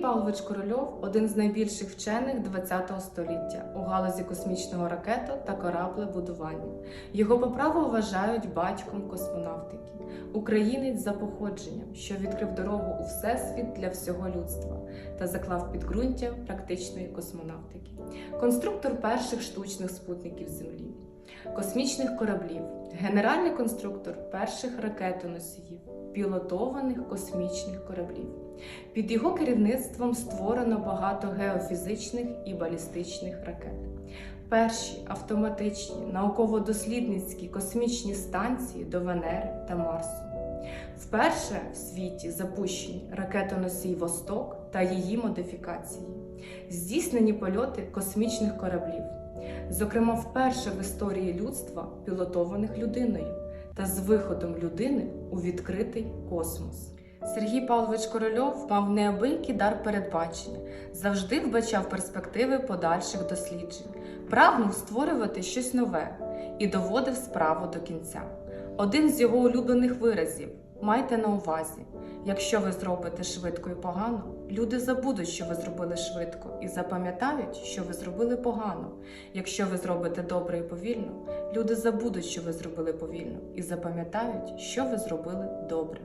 Павлович Корольов один з найбільших вчених ХХ століття у галузі космічного ракето та кораблебудування. Його по праву вважають батьком космонавтики, українець за походженням, що відкрив дорогу у всесвіт для всього людства та заклав підґрунтя практичної космонавтики, конструктор перших штучних спутників Землі, космічних кораблів, генеральний конструктор перших ракетоносіїв, пілотованих космічних кораблів. Під його керівництвом створено багато геофізичних і балістичних ракет. Перші автоматичні науково-дослідницькі космічні станції до Венери та Марсу. Вперше в світі запущені ракетоносій Восток та її модифікації, здійснені польоти космічних кораблів, зокрема, вперше в історії людства пілотованих людиною та з виходом людини у відкритий космос. Сергій Павлович Корольов мав неабиякий дар передбачення, завжди вбачав перспективи подальших досліджень, прагнув створювати щось нове і доводив справу до кінця. Один з його улюблених виразів майте на увазі, якщо ви зробите швидко і погано, люди забудуть, що ви зробили швидко, і запам'ятають, що ви зробили погано. Якщо ви зробите добре і повільно, люди забудуть, що ви зробили повільно, і запам'ятають, що ви зробили добре.